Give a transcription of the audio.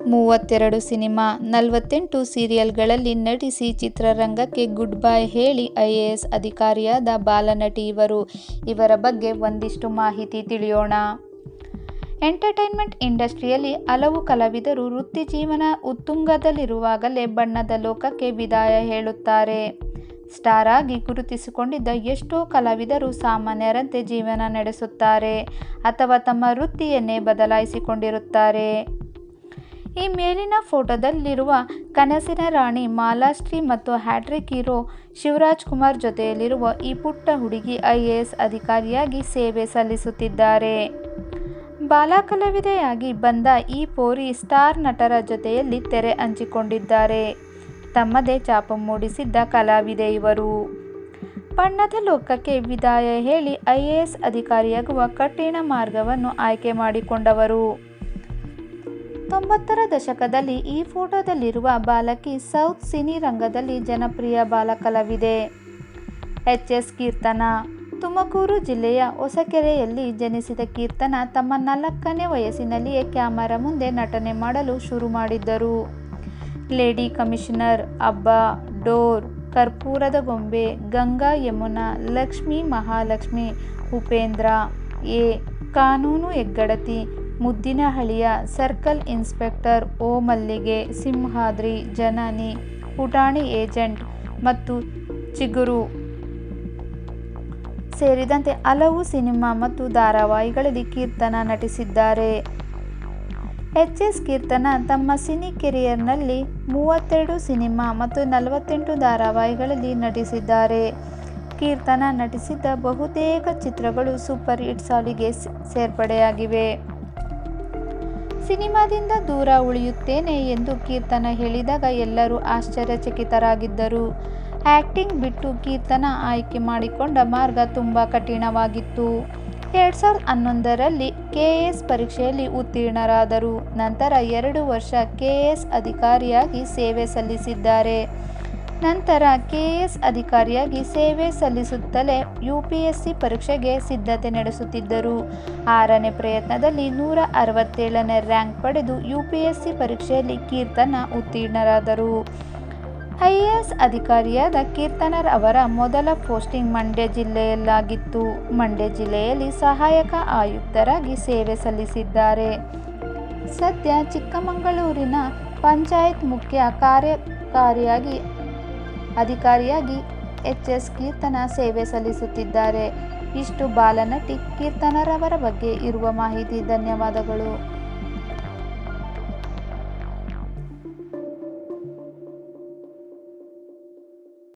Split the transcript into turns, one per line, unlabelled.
ಮೂವತ್ತೆರಡು ಸಿನಿಮಾ, ನಲವತ್ತೆಂಟು ಸೀರಿಯಲ್ಗಳಲ್ಲಿ ನಟಿಸಿ ಚಿತ್ರರಂಗಕ್ಕೆ ಗುಡ್ ಬೈ ಹೇಳಿ ಐ ಎ ಎಸ್ ಅಧಿಕಾರಿಯಾದ ಬಾಲನಟಿ ಇವರು. ಇವರ ಬಗ್ಗೆ ಒಂದಿಷ್ಟು ಮಾಹಿತಿ ತಿಳಿಯೋಣ. ಎಂಟರ್ಟೈನ್ಮೆಂಟ್ ಇಂಡಸ್ಟ್ರಿಯಲ್ಲಿ ಹಲವು ಕಲಾವಿದರು ವೃತ್ತಿ ಜೀವನ ಉತ್ತುಂಗದಲ್ಲಿರುವಾಗಲೇ ಬಣ್ಣದ ಲೋಕಕ್ಕೆ ವಿದಾಯ ಹೇಳುತ್ತಾರೆ. ಸ್ಟಾರ್ ಆಗಿ ಗುರುತಿಸಿಕೊಂಡಿದ್ದ ಎಷ್ಟೋ ಕಲಾವಿದರು ಸಾಮಾನ್ಯರಂತೆ ಜೀವನ ನಡೆಸುತ್ತಾರೆ ಅಥವಾ ತಮ್ಮ ವೃತ್ತಿಯನ್ನೇ ಬದಲಾಯಿಸಿಕೊಂಡಿರುತ್ತಾರೆ. ಈ ಮೇಲಿನ ಫೋಟೋದಲ್ಲಿರುವ ಕನಸಿನ ರಾಣಿ ಮಾಲಾಶ್ರೀ ಮತ್ತು ಹ್ಯಾಟ್ರಿಕ್ ಹೀರೋ ಶಿವರಾಜ್ ಕುಮಾರ್ ಜೊತೆಯಲ್ಲಿರುವ ಈ ಪುಟ್ಟ ಹುಡುಗಿ ಐಎಎಸ್ ಅಧಿಕಾರಿಯಾಗಿ ಸೇವೆ ಸಲ್ಲಿಸುತ್ತಿದ್ದಾರೆ. ಬಾಲಕಲಾವಿದೆಯಾಗಿ ಬಂದ ಈ ಪೋರಿ ಸ್ಟಾರ್ ನಟರ ಜೊತೆಯಲ್ಲಿ ತೆರೆ ಹಂಚಿಕೊಂಡಿದ್ದಾರೆ. ತಮ್ಮದೇ ಚಾಪ ಮೂಡಿಸಿದ್ದ ಕಲಾವಿದೆ ಇವರು. ಬಣ್ಣದ ಲೋಕಕ್ಕೆ ವಿದಾಯ ಹೇಳಿ ಐ ಎ ಎಸ್ ಅಧಿಕಾರಿಯಾಗುವ ಕಠಿಣ ಮಾರ್ಗವನ್ನು ಆಯ್ಕೆ ಮಾಡಿಕೊಂಡವರು. ತೊಂಬತ್ತರ ದಶಕದಲ್ಲಿ ಈ ಫೋಟೋದಲ್ಲಿರುವ ಬಾಲಕಿ ಸೌತ್ ಸಿನಿ ರಂಗದಲ್ಲಿ ಜನಪ್ರಿಯ ಬಾಲಕಲವಿದೆ. ಎಚ್. ಎಸ್. ಕೀರ್ತನ. ತುಮಕೂರು ಜಿಲ್ಲೆಯ ಹೊಸಕೆರೆಯಲ್ಲಿ ಜನಿಸಿದ ಕೀರ್ತನ ತಮ್ಮ ನಾಲ್ಕನೇ ವಯಸ್ಸಿನಲ್ಲಿಯೇ ಕ್ಯಾಮರಾ ಮುಂದೆ ನಟನೆ ಮಾಡಲು ಶುರು ಮಾಡಿದ್ದರು. ಲೇಡಿ ಕಮಿಷನರ್ ಅಬ್ಬ, ಡೋರ್, ಕರ್ಪೂರದ ಗೊಂಬೆ, ಗಂಗಾ ಯಮುನಾ, ಲಕ್ಷ್ಮೀ ಮಹಾಲಕ್ಷ್ಮಿ, ಉಪೇಂದ್ರ, ಎ. ಕಾನೂನು ಹೆಗ್ಗಡತಿ ಮುದ್ದಿನ ಹಳಿಯ ಸರ್ಕಲ್ ಇನ್ಸ್ಪೆಕ್ಟರ್ ಓ ಮಲ್ಲಿಗೆ ಸಿಂಹಾದ್ರಿ, ಜನನಿ, ಪುಟಾಣಿ ಏಜೆಂಟ್ ಮತ್ತು ಚಿಗುರು ಸೇರಿದಂತೆ ಹಲವು ಸಿನಿಮಾ ಮತ್ತು ಧಾರಾವಾಹಿಗಳಲ್ಲಿ ಕೀರ್ತನ ನಟಿಸಿದ್ದಾರೆ. ಎಚ್ ಎಸ್ ಕೀರ್ತನ ತಮ್ಮ ಸಿನಿ ಕೆರಿಯರ್ನಲ್ಲಿ ಮೂವತ್ತೆರಡು ಸಿನಿಮಾ ಮತ್ತು ನಲವತ್ತೆಂಟು ಧಾರಾವಾಹಿಗಳಲ್ಲಿ ನಟಿಸಿದ್ದಾರೆ. ಕೀರ್ತನ ನಟಿಸಿದ್ದ ಬಹುತೇಕ ಚಿತ್ರಗಳು ಸೂಪರ್ ಹಿಟ್ ಸಾಲಿಗೆ ಸೇರ್ಪಡೆಯಾಗಿವೆ. ಸಿನಿಮಾದಿಂದ ದೂರ ಉಳಿಯುತ್ತೇನೆ ಎಂದು ಕೀರ್ತನ ಹೇಳಿದಾಗ ಎಲ್ಲರೂ ಆಶ್ಚರ್ಯಚಕಿತರಾಗಿದ್ದರು. ಆ್ಯಕ್ಟಿಂಗ್ ಬಿಟ್ಟು ಕೀರ್ತನ ಆಯ್ಕೆ ಮಾಡಿಕೊಂಡ ಮಾರ್ಗ ತುಂಬ ಕಠಿಣವಾಗಿತ್ತು. ಎರಡು ಸಾವಿರದ ಹನ್ನೊಂದರಲ್ಲಿ ಕೆ ಎಸ್ ಪರೀಕ್ಷೆಯಲ್ಲಿ ಉತ್ತೀರ್ಣರಾದರು. ನಂತರ ಎರಡು ವರ್ಷ ಕೆ ಎಸ್ ಅಧಿಕಾರಿಯಾಗಿ ಸೇವೆ ಸಲ್ಲಿಸಿದ್ದಾರೆ. ನಂತರ ಕೆ ಎಸ್ ಅಧಿಕಾರಿಯಾಗಿ ಸೇವೆ ಸಲ್ಲಿಸುತ್ತಲೇ ಯು ಪಿ ಎಸ್ ಸಿ ಪರೀಕ್ಷೆಗೆ ಸಿದ್ಧತೆ ನಡೆಸುತ್ತಿದ್ದರು. ಆರನೇ ಪ್ರಯತ್ನದಲ್ಲಿ ನೂರ ಅರವತ್ತೇಳನೇ ರ್ಯಾಂಕ್ ಪಡೆದು ಯು ಪಿ ಎಸ್ ಸಿ ಪರೀಕ್ಷೆಯಲ್ಲಿ ಕೀರ್ತನ ಉತ್ತೀರ್ಣರಾದರು. ಐ ಎ ಎಸ್ ಅಧಿಕಾರಿಯಾದ ಕೀರ್ತನರ್ ಅವರ ಮೊದಲ ಪೋಸ್ಟಿಂಗ್ ಮಂಡ್ಯ ಜಿಲ್ಲೆಯಲ್ಲಾಗಿತ್ತು. ಮಂಡ್ಯ ಜಿಲ್ಲೆಯಲ್ಲಿ ಸಹಾಯಕ ಆಯುಕ್ತರಾಗಿ ಸೇವೆ ಸಲ್ಲಿಸಿದ್ದಾರೆ. ಸದ್ಯ ಚಿಕ್ಕಮಗಳೂರಿನ ಪಂಚಾಯತ್ ಮುಖ್ಯ ಕಾರ್ಯಕಾರಿಯಾಗಿ ಅಧಿಕಾರಿಯಾಗಿ ಎಚ್ ಎಸ್ ಕೀರ್ತನ ಸೇವೆ ಸಲ್ಲಿಸುತ್ತಿದ್ದಾರೆ. ಇಷ್ಟು ಬಾಲನಟಿ ಕೀರ್ತನರವರ ಬಗ್ಗೆ ಇರುವ ಮಾಹಿತಿ ಧನ್ಯವಾದಗಳು.